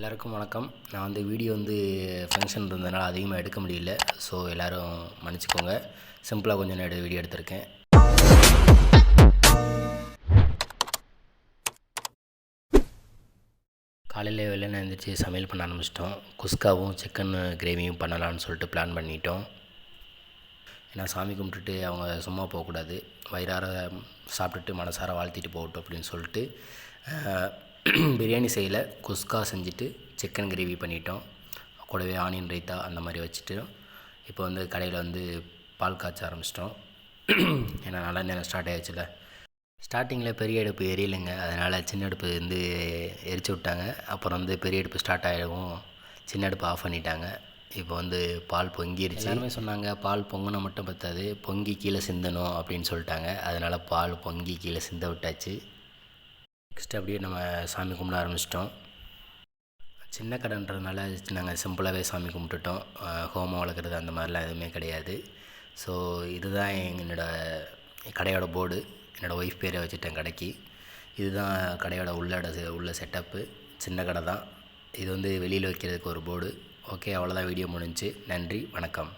எல்லாருக்கும் வணக்கம். நான் வந்து வீடியோ வந்து ஃபங்க்ஷன் இருந்ததுனால அதிகமாக எடுக்க முடியல. ஸோ எல்லோரும் மன்னிச்சுக்கோங்க. சிம்பிளாக கொஞ்சம் நேரம் வீடியோ எடுத்திருக்கேன். காலையில் வெள்ளன எழுந்திரிச்சு சமையல் பண்ண ஆரம்பிச்சிட்டோம். குஸ்காவும் சிக்கன் கிரேவியும் பண்ணலான்னு சொல்லிட்டு பிளான் பண்ணிட்டோம். ஏன்னா சாமி கும்பிட்டுட்டு அவங்க சும்மா போகக்கூடாது. வயிறார சாப்பிட்டுட்டு மனசார வாழ்த்திட்டு போகட்டும் அப்படின்னு சொல்லிட்டு பிரியாணி செய்யலை. குஸ்கா செஞ்சுட்டு சிக்கன் கிரேவி பண்ணிட்டோம். கூடவே ஆனியன் ரைத்தா அந்த மாதிரி வச்சுட்டு இப்போ வந்து கடையில் வந்து பால் காய்ச்ச ஆரம்பிச்சிட்டோம். ஏன்னா நல்லா நேரம் ஸ்டார்ட் ஆகிடுச்சுல ஸ்டார்டிங்கில் பெரிய அடுப்பு எரியலைங்க. அதனால் சின்ன அடுப்பு வந்து எரிச்சு விட்டாங்க. அப்புறம் வந்து பெரிய அடுப்பு ஸ்டார்ட் ஆகிடவும் சின்ன அடுப்பு ஆஃப் பண்ணிட்டாங்க. இப்போ வந்து பால் பொங்கிருச்சு. எல்லாருமே சொன்னாங்க பால் பொங்கினா மட்டும் பத்தாது. பொங்கி கீழே சிந்தணும் அப்படின்னு சொல்லிட்டாங்க. அதனால் பால் பொங்கி கீழே சிந்த விட்டாச்சு. நெக்ஸ்ட் அப்படியே நம்ம சாமி கும்பிட ஆரம்பிச்சிட்டோம். சின்ன கடைன்றதுனால நாங்கள் சிம்பிளாகவே சாமி கும்பிட்டுட்டோம். ஹோமம் வளர்க்குறது அந்த மாதிரிலாம் எதுவுமே கிடையாது. ஸோ இதுதான் என்னோடய கடையோட போர்டு. என்னோடய ஒய்ஃப் பேரை வச்சுட்டேன் கடைக்கு. இதுதான் கடையோட உள்ளட உள்ள செட்டப்பு. சின்ன கடை தான் இது வந்து வெளியில் வைக்கிறதுக்கு ஒரு போர்டு. ஓகே அவ்வளோதான் வீடியோ முடிஞ்சு. நன்றி வணக்கம்.